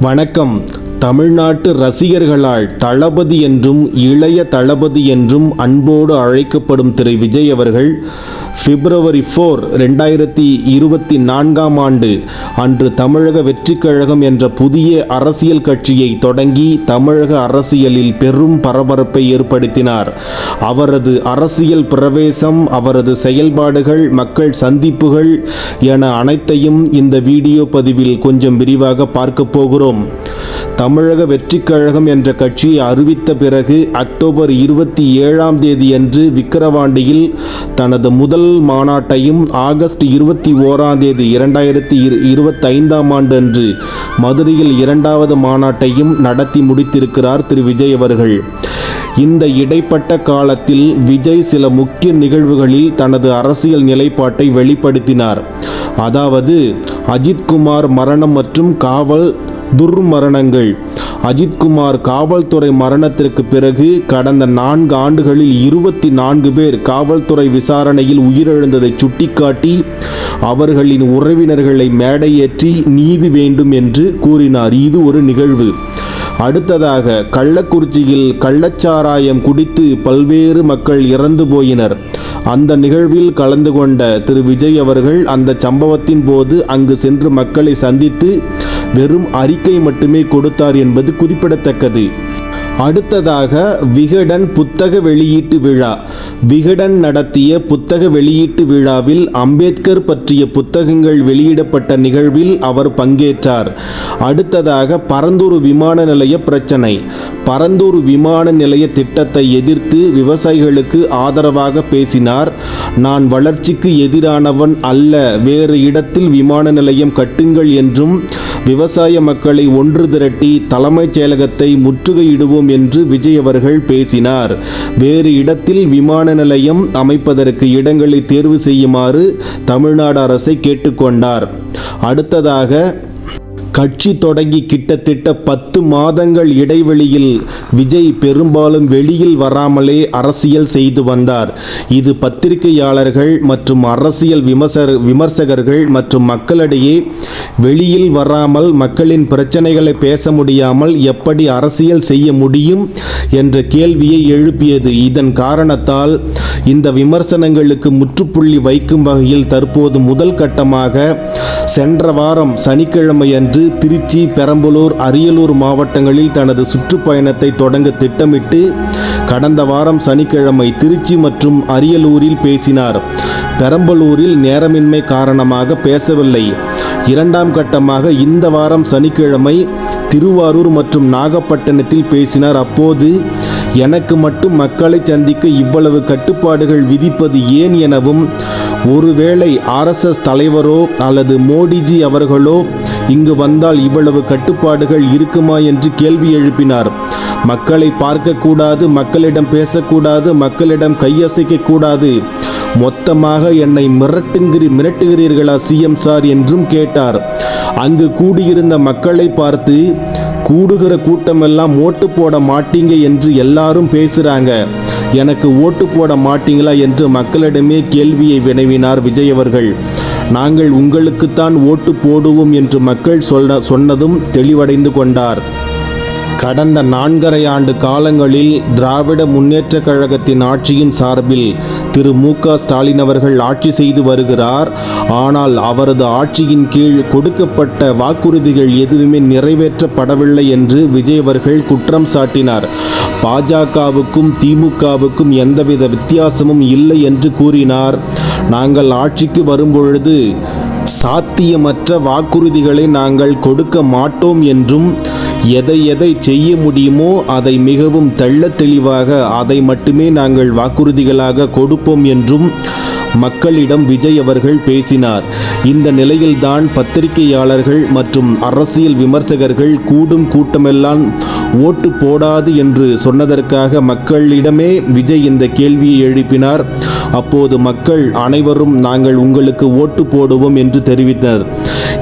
வணக்கம். தமிழ்நாட்டு ரசிகர்களால் தளபதி என்றும் இளைய தளபதி என்றும் அன்போடு அழைக்கப்படும் திரு. விஜய் அவர்கள் பிப்ரவரி ஃபோர் ரெண்டாயிரத்தி இருபத்தி நான்காம் ஆண்டு. அன்று தமிழக வெற்றிக் கழகம் என்ற புதிய அரசியல் கட்சியை தொடங்கி தமிழக அரசியலில் பெரும் பரபரப்பை ஏற்படுத்தினார். அவரது அரசியல் பிரவேசம் அவரது செயல்பாடுகள் மக்கள் சந்திப்புகள் என அனைத்தையும் இந்த வீடியோ பதிவில் கொஞ்சம் விரிவாக பார்க்க போகிறோம். தமிழக வெற்றிக் கழகம் என்ற கட்சியை அறிவித்த பிறகு அக்டோபர் இருபத்தி ஏழாம் தேதியன்று விக்கிரவாண்டியில் தனது முதல் மாநாட்டையும் ஆகஸ்ட் இருபத்தி ஓராம் தேதி இரண்டாயிரத்தி இருபத்தைந்தாம் ஆண்டு அன்று மதுரையில் இரண்டாவது மாநாட்டையும் நடத்தி முடித்திருக்கிறார் திரு விஜய் அவர்கள். இந்த இடைப்பட்ட காலத்தில் விஜய் சில முக்கிய நிகழ்வுகளில் தனது அரசியல் நிலைப்பாட்டை வெளிப்படுத்தினார். அதாவது அஜித்குமார் மரணம் மற்றும் காவல் துர்மரணங்கள். அஜித்குமார் காவல்துறை மரணத்திற்கு பிறகு கடந்த நான்கு ஆண்டுகளில் இருபத்தி நான்கு பேர் காவல்துறை விசாரணையில் உயிரிழந்ததை சுட்டிக்காட்டி அவர்களின் உறவினர்களை மேடையேற்றி நீதி வேண்டும் என்று கூறினார். இது ஒரு நிகழ்வு. அடுத்ததாக கள்ளக்குறிச்சியில் கள்ளச்சாராயம் குடித்து பல்வேறு மக்கள் இறந்து போயினர். அந்த நிகழ்வில் கலந்து கொண்ட திரு. விஜய் அவர்கள் அந்த சம்பவத்தின் போது அங்கு சென்று மக்களை சந்தித்து வெறும் அறிக்கை மட்டுமே கொடுத்தார் என்பது குறிப்பிடத்தக்கது. அடுத்ததாக விகடன் புத்தக வெளியீட்டு விழா. விகடன் நடத்திய புத்தக வெளியீட்டு விழாவில் அம்பேத்கர் பற்றிய புத்தகங்கள் வெளியிடப்பட்ட நிகழ்வில் அவர் பங்கேற்றார். அடுத்ததாக பரந்தூர் விமான நிலைய பிரச்சனை. பரந்தூர் விமான நிலைய திட்டத்தை எதிர்த்து விவசாயிகளுக்கு ஆதரவாக பேசினார். நான் வளர்ச்சிக்கு எதிரானவன் அல்ல வேறு இடத்தில் விமான நிலையம் கட்டுங்கள் என்றும் விவசாய மக்களை ஒன்று திரட்டி தலைமைச் செயலகத்தை முற்றுகையிடுவோம் என்று விஜய் அவர்கள் பேசினார். வேறு இடத்தில் விமான நிலையம் அமைப்பதற்கு இடங்களை தேர்வு செய்யுமாறு தமிழ்நாடு அரசை கேட்டுக்கொண்டார். அடுத்ததாக கட்சி தொடங்கி கிட்டத்தட்ட பத்து மாதங்கள் இடைவெளியில் விஜய் பெரும்பாலும் வெளியில் வராமலே அரசியல் செய்து வந்தார். இது பத்திரிகையாளர்கள் மற்றும் அரசியல் விமர்சர் விமர்சகர்கள் மற்றும் மக்களிடையே வெளியில் வராமல் மக்களின் பிரச்சனைகளை பேச முடியாமல் எப்படி அரசியல் செய்ய முடியும் என்ற கேள்வியை எழுப்பியது. இதன் காரணத்தால் இந்த விமர்சனங்களுக்கு முற்றுப்புள்ளி வைக்கும் வகையில் தற்போது முதல் கட்டமாக சென்ற வாரம் சனிக்கிழமையன்று திருச்சி பெரம்பலூர் அரியலூர் மாவட்டங்களில் தனது சுற்றுப்பயணத்தை தொடங்க திட்டமிட்டு கடந்த வாரம் சனிக்கிழமை திருச்சி மற்றும் அரியலூரில் பேசினார். பெரம்பலூரில் நேரமின்மை காரணமாக பேசவில்லை. இரண்டாம் கட்டமாக இந்த வாரம் சனிக்கிழமை திருவாரூர் மற்றும் நாகப்பட்டினத்தில் பேசினார். அப்போது எனக்கு மட்டும் மக்களை சந்திக்க இவ்வளவு கட்டுப்பாடுகள் விதிப்பது ஏன் எனவும் ஒருவேளை ஆர்எஸ்எஸ் தலைவரோ அல்லது மோடிஜி அவர்களோ இங்கு வந்தால் இவ்வளவு கட்டுப்பாடுகள் இருக்குமா என்று கேள்வி எழுப்பினார். மக்களை பார்க்கக்கூடாது மக்களிடம் பேசக்கூடாது மக்களிடம் கையசைக்க கூடாது மொத்தமாக என்னை மிரட்டுங்கிறி மிரட்டுகிறீர்களா சிஎம் சார் என்றும் கேட்டார். அங்கு கூடியிருந்த மக்களை பார்த்து கூடுகிற கூட்டமெல்லாம் ஓட்டு போட மாட்டீங்க என்று எல்லாரும் பேசுகிறாங்க எனக்கு ஓட்டு போட மாட்டீங்களா என்று மக்களிடமே கேள்வியை வினவினார் விஜய் அவர்கள். நாங்கள் உங்களுக்குத்தான் ஓட்டு போடுவோம் என்று மக்கள் சொல்ல சொன்னதும் தெளிவடைந்து கொண்டார். கடந்த நான்கரை ஆண்டு காலங்களில் திராவிட முன்னேற்றக் கழகத்தின் ஆட்சியின் சார்பில் திரு மு க ஸ்டாலின் அவர்கள் ஆட்சி செய்து வருகிறார். ஆனால் அவரது ஆட்சியின் கீழ் கொடுக்கப்பட்ட வாக்குறுதிகள் எதுவுமே நிறைவேற்றப்படவில்லை என்று விஜய் அவர்கள் குற்றம் சாட்டினார். பாஜகவுக்கும் திமுகவுக்கும் எந்தவித வித்தியாசமும் இல்லை என்று கூறினார். நாங்கள் ஆட்சிக்கு வரும்பொழுது சாத்தியமற்ற வாக்குறுதிகளை நாங்கள் கொடுக்க மாட்டோம் என்றும் எதை எதை செய்ய முடியுமோ அதை மிகவும் தெள்ள தெளிவாக அதை மட்டுமே நாங்கள் வாக்குறுதிகளாக கொடுப்போம் என்றும் மக்களிடம் விஜய் அவர்கள் பேசினார். இந்த நிலையில்தான் பத்திரிகையாளர்கள் மற்றும் அரசியல் விமர்சகர்கள் கூடும் கூட்டமெல்லாம் ஓட்டு போடாது என்று சொன்னதற்காக மக்களிடமே விஜய் இந்த கேள்வியை எழுப்பினார். அப்போது மக்கள் அனைவரும் நாங்கள் உங்களுக்கு ஓட்டு போடுவோம் என்று தெரிவித்தனர்.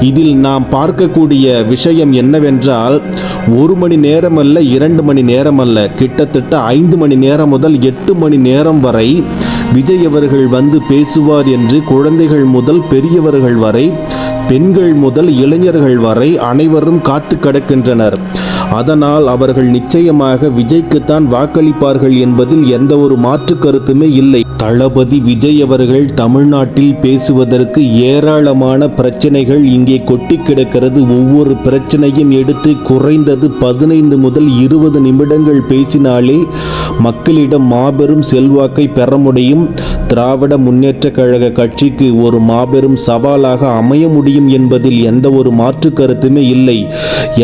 இதில் நாம் பார்க்கக்கூடிய விஷயம் என்னவென்றால் ஒரு மணி நேரம் அல்ல இரண்டு மணி நேரம் அல்ல கிட்டத்தட்ட ஐந்து மணி நேரம் முதல் எட்டு மணி நேரம் வரை விஜய் அவர்கள் வந்து பேசுவார் என்று குழந்தைகள் முதல் பெரியவர்கள் வரை பெண்கள் முதல் இளைஞர்கள் வரை அனைவரும் காத்து கிடக்கின்றனர். அதனால் அவர்கள் நிச்சயமாக விஜய்க்குத்தான் வாக்களிப்பார்கள் என்பதில் எந்த ஒரு மாற்று கருத்துமே இல்லை. தளபதி விஜய் அவர்கள் தமிழ்நாட்டில் பேசுவதற்கு ஏராளமான பிரச்சனைகள் இங்கே கொட்டி கிடக்கிறது. ஒவ்வொரு பிரச்சனையும் எடுத்து குறைந்தது பதினைந்து முதல் இருபது நிமிடங்கள் பேசினாலே மக்களிடம் மாபெரும் செல்வாக்கை பெற முடியும். திராவிட முன்னேற்ற கழக கட்சிக்கு ஒரு மாபெரும் சவாலாக அமைய முடியும் என்பதில் எந்த ஒரு மாற்று கருத்துமே இல்லை.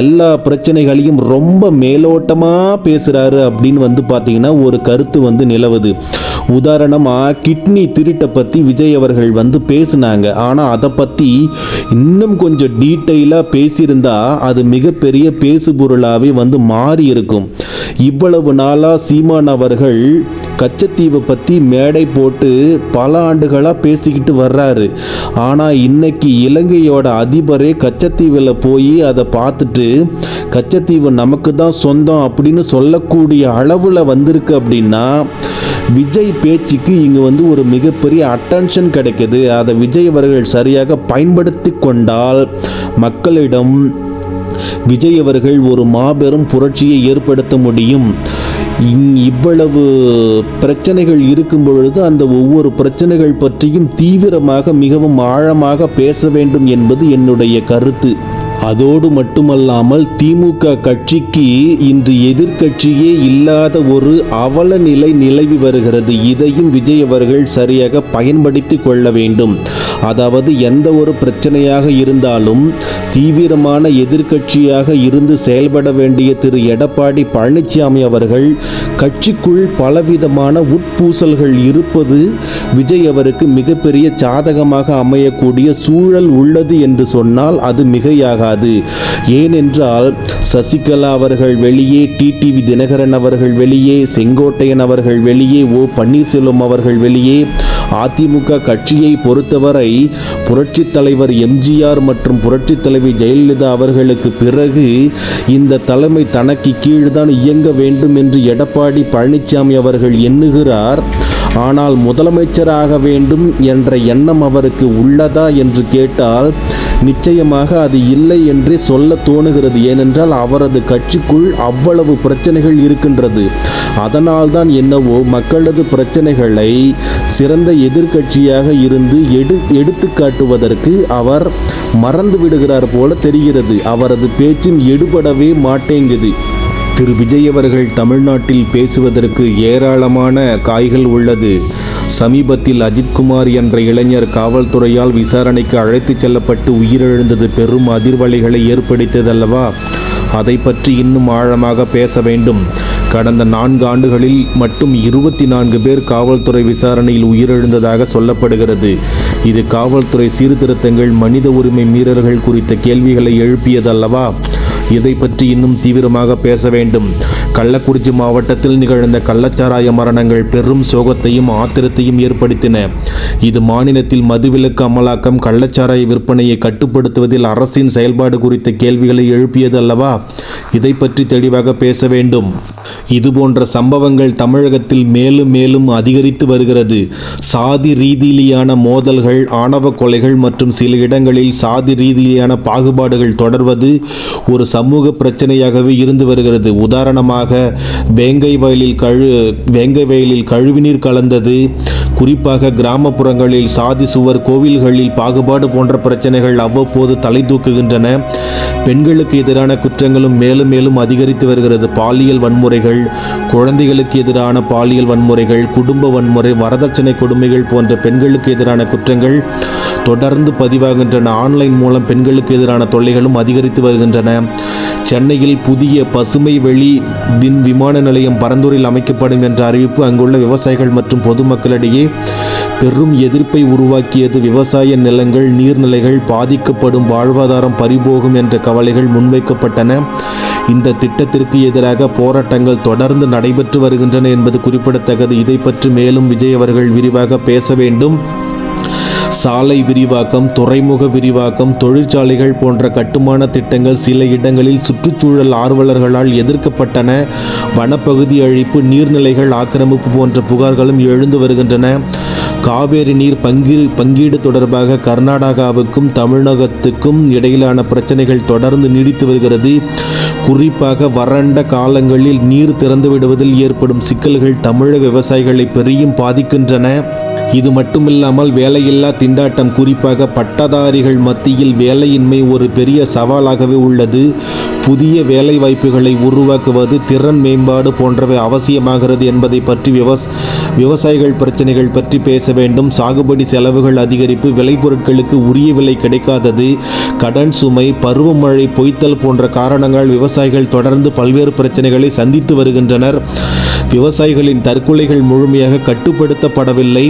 எல்லா பிரச்சனைகளையும் ரொம்ப மேலோட்டமாக பேசுகிறாரு அப்படின்னு வந்து பார்த்தீங்கன்னா ஒரு கருத்து வந்து நிலவுது. உதாரணமாக கிட்னி திருட்டை பற்றி விஜய் அவர்கள் வந்து பேசினாங்க. ஆனால் அதை பற்றி இன்னும் கொஞ்சம் டீட்டெயிலாக பேசியிருந்தா அது மிகப்பெரிய பேசுபொருளாகவே வந்து மாறி இருக்கும் இவ்வளவு நாளாக சீமான் அவர்கள் கச்சத்தீவை பற்றி மேடை போட்டு பல ஆண்டுகளாக பேசிக்கிட்டு வர்றாரு. ஆனால் இன்னைக்கு இலங்கையோட அதிபரே கச்சத்தீவில் போய் அதை பார்த்துட்டு கச்சத்தீவு நமக்கு தான் சொந்தம் அப்படின்னு சொல்லக்கூடிய அளவில் வந்திருக்கு அப்படின்னா விஜய் பேச்சுக்கு இங்கே வந்து ஒரு மிகப்பெரிய அட்டென்ஷன் கிடைக்கிது. அதை விஜய் அவர்கள் சரியாக பயன்படுத்தி கொண்டால் மக்களிடம் விஜய் அவர்கள் ஒரு மாபெரும் புரட்சியை ஏற்படுத்த முடியும். இவ்வளவு பிரச்சனைகள் இருக்கும் பொழுது அந்த ஒவ்வொரு பிரச்சனைகள் பற்றியும் தீவிரமாக மிகவும் ஆழமாக பேச வேண்டும் என்பது என்னுடைய கருத்து. அதோடு மட்டுமல்லாமல் திமுக கட்சிக்கு இன்று எதிர்க்கட்சியே இல்லாத ஒரு அவல நிலை நிலவி வருகிறது. இதையும் விஜய் அவர்கள் சரியாக பயன்படுத்தி கொள்ள வேண்டும். அதாவது எந்த ஒரு பிரச்சனையாக இருந்தாலும் தீவிரமான எதிர்க்கட்சியாக இருந்து செயல்பட வேண்டிய திரு எடப்பாடி பழனிசாமி அவர்கள் கட்சிக்குள் பலவிதமான உட்பூசல்கள் இருப்பது விஜய் அவருக்கு மிகப்பெரிய சாதகமாக அமையக்கூடிய சூழல் உள்ளது என்று சொன்னால் அது மிகையாகாது. ஏனென்றால் சசிகலா அவர்கள் வெளியே டிடிவி தினகரன் அவர்கள் வெளியே செங்கோட்டையன் அவர்கள் வெளியே ஓ பன்னீர்செல்வம் அவர்கள் வெளியே அதிமுக கட்சியை பொறுத்தவரை புரட்சித் தலைவர் எம்ஜிஆர் மற்றும் புரட்சித் தலைவி ஜெயலலிதா அவர்களுக்கு பிறகு இந்த தலைமை தனக்கு கீழ்தான் இயங்க வேண்டும் என்று எடப்பாடி பழனிசாமி அவர்கள் எண்ணுகிறார். ஆனால் முதலமைச்சராக வேண்டும் என்ற எண்ணம் அவருக்கு உள்ளதா என்று கேட்டால் நிச்சயமாக அது இல்லை என்றே சொல்ல தோணுகிறது. ஏனென்றால் அவரது கட்சிக்குள் அவ்வளவு பிரச்சனைகள் இருக்கின்றது. அதனால்தான் என்னவோ மக்களது பிரச்சனைகளை சிறந்த எதிர்க்கட்சியாக இருந்து எடு எடுத்து காட்டுவதற்கு அவர் மறந்து விடுகிறார் போல தெரிகிறது. அவரது பேச்சும் எடுபடவே மாட்டேங்குது. திரு விஜய் அவர்கள் தமிழ்நாட்டில் பேசுவதற்கு ஏராளமான காய்கள் உள்ளது. சமீபத்தில் அஜித்குமார் என்ற இளைஞர் காவல்துறையால் விசாரணைக்கு அழைத்துச் செல்லப்பட்டு உயிரிழந்தது பெரும் அதிர்வலைகளை ஏற்படுத்தியதல்லவா? அதை பற்றி இன்னும் ஆழமாக பேச வேண்டும். கடந்த நான்கு ஆண்டுகளில் மட்டும் இருபத்தி நான்கு பேர் காவல்துறை விசாரணையில் உயிரிழந்ததாக சொல்லப்படுகிறது. இது காவல்துறை சீர்திருத்தங்கள் மனித உரிமை மீறல்கள் குறித்த கேள்விகளை எழுப்பியதல்லவா? இதை பற்றி இன்னும் தீவிரமாக பேச வேண்டும். கள்ளக்குறிச்சி மாவட்டத்தில் நிகழ்ந்த கள்ளச்சாராய மரணங்கள் பெரும் சோகத்தையும் ஆத்திரத்தையும் ஏற்படுத்தின. இது மாநிலத்தில் மதுவிலக்கு அமலாக்கம் கள்ளச்சாராய விற்பனையை கட்டுப்படுத்துவதில் அரசின் செயல்பாடு குறித்த கேள்விகளை எழுப்பியது அல்லவா? இதை பற்றி தெளிவாக பேச வேண்டும். இதுபோன்ற சம்பவங்கள் தமிழகத்தில் மேலும் மேலும் அதிகரித்து வருகிறது. சாதி ரீதியிலான மோதல்கள் ஆணவ கொலைகள் மற்றும் சில இடங்களில் சாதி ரீதியிலான பாகுபாடுகள் தொடர்வது ஒரு சமூக பிரச்சனையாகவே இருந்து வருகிறது. உதாரணமாக வேங்கை வயலில் கழு வேங்கை வயலில் கழிவுநீர் கலந்தது குறிப்பாக கிராமப்புறங்களில் சாதி சுவர் கோவில்களில் பாகுபாடு போன்ற பிரச்சனைகள் அவ்வப்போது தலை தூக்குகின்றன. பெண்களுக்கு எதிரான குற்றங்களும் மேலும் மேலும் அதிகரித்து வருகிறது. பாலியல் வன்முறைகள் குழந்தைகளுக்கு எதிரான பாலியல் வன்முறைகள் குடும்ப வன்முறை வரதட்சணை கொடுமைகள் போன்ற பெண்களுக்கு எதிரான குற்றங்கள் தொடர்ந்து பதிவாகின்றன. ஆன்லைன் மூலம் பெண்களுக்கு எதிரான தொல்லைகளும் அதிகரித்து வருகின்றன. சென்னையில் புதிய பசுமை வெளி விண் விமான நிலையம் பரந்தூரில் அமைக்கப்படும் என்ற அறிவிப்பு அங்குள்ள விவசாயிகள் மற்றும் பொதுமக்களிடையே பெரும் எதிர்ப்பை உருவாக்கியது விவசாய நிலங்கள் நீர்நிலைகள் பாதிக்கப்படும் வாழ்வாதாரம் பறிபோகும் என்ற கவலைகள் முன்வைக்கப்பட்டன. இந்த திட்டத்திற்கு எதிராக போராட்டங்கள் தொடர்ந்து நடைபெற்று வருகின்றன என்பது குறிப்பிடத்தக்கது. இதை பற்றி மேலும் விஜய் அவர்கள் விரிவாக பேச வேண்டும். சாலை விரிவாக்கம் துறைமுக விரிவாக்கம் தொழிற்சாலைகள் போன்ற கட்டுமான திட்டங்கள் சில இடங்களில் சுற்றுச்சூழல் ஆர்வலர்களால் எதிர்க்கப்பட்டன. வனப்பகுதி அழிப்பு நீர்நிலைகள் ஆக்கிரமிப்பு போன்ற புகார்களும் எழுந்து வருகின்றன. காவேரி நீர் பங்கீ பங்கீடு தொடர்பாக கர்நாடகாவுக்கும் தமிழகத்துக்கும் இடையிலான பிரச்சனைகள் தொடர்ந்து நீடித்து வருகிறது. குறிப்பாக வறண்ட காலங்களில் நீர் திறந்து விடுவதில் ஏற்படும் சிக்கல்கள் தமிழக விவசாயிகளை பெரியும் பாதிக்கின்றன. இது மட்டுமில்லாமல் வேலையில்லா திண்டாட்டம் குறிப்பாக பட்டதாரிகள் மத்தியில் வேலையின்மை ஒரு பெரிய சவாலாகவே உள்ளது. புதிய வேலை வாய்ப்புகளை உருவாக்குவது திறன் மேம்பாடு போன்றவை அவசியமாகிறது என்பதை பற்றி விவஸ் விவசாயிகள் பிரச்சனைகள் பற்றி பேச வேண்டும். சாகுபடி செலவுகள் அதிகரிப்பு விளைபொருட்களுக்கு உரிய விலை கிடைக்காதது கடன் சுமை பருவமழை பொய்த்தல் போன்ற காரணங்கள் விவசாயிகள் தொடர்ந்து பல்வேறு பிரச்சனைகளை சந்தித்து வருகின்றனர். விவசாயிகளின் தற்கொலைகள் முழுமையாக கட்டுப்படுத்தப்படவில்லை.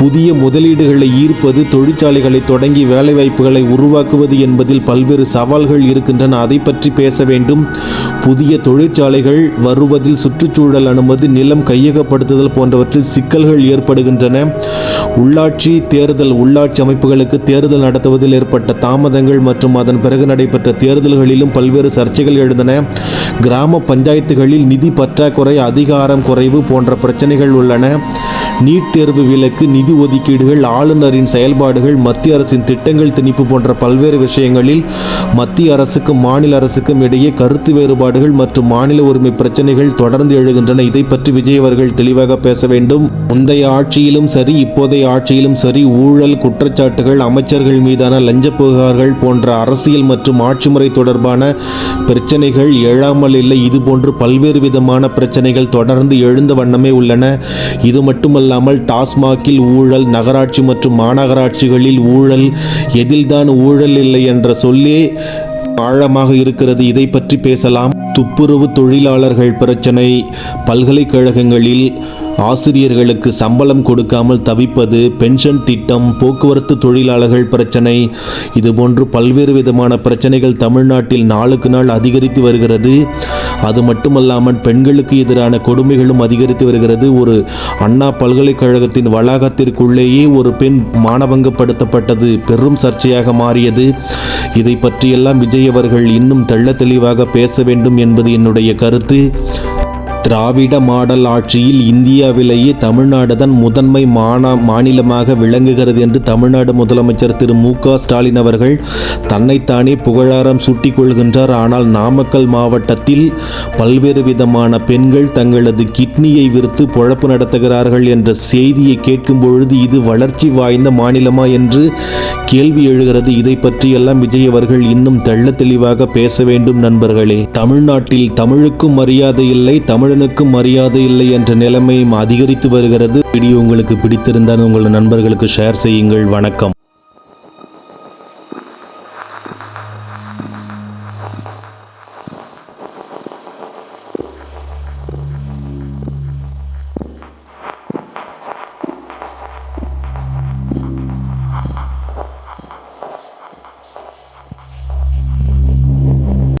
புதிய முதலீடுகளை ஈர்ப்பது தொழிற்சாலைகளை தொடங்கி வேலைவாய்ப்புகளை உருவாக்குவது என்பதில் பல்வேறு சவால்கள் இருக்கின்றன. அதை பற்றி பேச வேண்டும். புதிய தொழிற்சாலைகள் வருவதில் சுற்றுச்சூழல் அனுமதி நிலம் கையகப்படுத்துதல் போன்றவற்றில் சிக்கல்கள் ஏற்படுகின்றன. உள்ளாட்சி தேர்தல் உள்ளாட்சி அமைப்புகளுக்கு தேர்தல் நடத்துவதில் ஏற்பட்ட தாமதங்கள் மற்றும் அதன் பிறகு நடைபெற்ற தேர்தல்களிலும் பல்வேறு சர்ச்சைகள் எழுந்தன. கிராம பஞ்சாயத்துகளில் நிதி பற்றாக்குறை அதிகாரம் குறைவு போன்ற பிரச்சனைகள் உள்ளன. நீட் தேர்வு விலக்கு நிதி ஒதுக்கீடுகள் ஆளுநரின் செயல்பாடுகள் மத்திய அரசின் திட்டங்கள் திணிப்பு போன்ற பல்வேறு விஷயங்களில் மத்திய அரசுக்கும் மாநில அரசுக்கும் இடையே கருத்து வேறுபாடுகள் மற்றும் மாநில உரிமை பிரச்சனைகள் தொடர்ந்து எழுகின்றன. இதை பற்றி விஜய் அவர்கள் தெளிவாக பேச வேண்டும். முந்தைய ஆட்சியிலும் சரி இப்போதைய ஆட்சியிலும் சரி ஊழல் குற்றச்சாட்டுகள் அமைச்சர்கள் மீதான லஞ்ச புகார்கள் போன்ற அரசியல் மற்றும் ஆட்சி முறை தொடர்பான பிரச்சனைகள் எழாமல் இல்லை. இதுபோன்று பல்வேறு விதமான பிரச்சனைகள் தொடர்ந்து எழுந்த வண்ணமே உள்ளன. இது மட்டுமல்ல மட்டுமல்லாமல் டாஸ்மாகில் ஊழல் நகராட்சி மற்றும் மாநகராட்சிகளில் ஊழல் எதில்தான் ஊழல் இல்லை என்ற சொல்லே ஆழமாக இருக்கிறது. இதை பற்றி பேசலாம். துப்புரவு தொழிலாளர்கள் பிரச்சனை. பல்கலைக்கழகங்களில் ஆசிரியர்களுக்கு சம்பளம் கொடுக்காமல் தவிப்பது பென்ஷன் திட்டம் போக்குவரத்து தொழிலாளர்கள் பிரச்சனை. இதுபோன்று பல்வேறு விதமான பிரச்சனைகள் தமிழ்நாட்டில் நாளுக்கு நாள் அதிகரித்து வருகிறது. அது மட்டுமல்லாமல் பெண்களுக்கு எதிரான கொடுமைகளும் அதிகரித்து வருகிறது. ஒரு அண்ணா பல்கலைக்கழகத்தின் வளாகத்திற்குள்ளேயே ஒரு பெண் மானபங்கப்படுத்தப்பட்டது பெரும் சர்ச்சையாக மாறியது. இதை பற்றியெல்லாம் விஜய் அவர்கள் இன்னும் தெள்ள தெளிவாக பேச வேண்டும் என்பது என்னுடைய கருத்து. திராவிட மாடல் ஆட்சியில் இந்தியாவிலேயே தமிழ்நாடு தான் முதன்மை மாநா மாநிலமாக விளங்குகிறது என்று தமிழ்நாடு முதலமைச்சர் திரு மு க ஸ்டாலின் அவர்கள் தன்னைத்தானே புகழாரம் சூட்டிக் கொள்கின்றார். ஆனால் நாமக்கல் மாவட்டத்தில் பல்வேறு விதமான பெண்கள் தங்களது கிட்னியை விற்று பொழப்பு நடத்துகிறார்கள் என்ற செய்தியை கேட்கும் பொழுது இது வளர்ச்சி வாய்ந்த மாநிலமா என்று கேள்வி எழுகிறது. இதை பற்றியெல்லாம் விஜய் அவர்கள் இன்னும் தெள்ள தெளிவாக பேச வேண்டும் நண்பர்களே. தமிழ்நாட்டில் தமிழுக்கும் மரியாதை இல்லை தமிழனுக்கும் மரியாதை இல்லை என்ற நிலைமையும் அதிகரித்து வருகிறது. வீடியோ உங்களுக்கு பிடித்திருந்தால் உங்கள் நண்பர்களுக்கு ஷேர் செய்யுங்கள். வணக்கம்.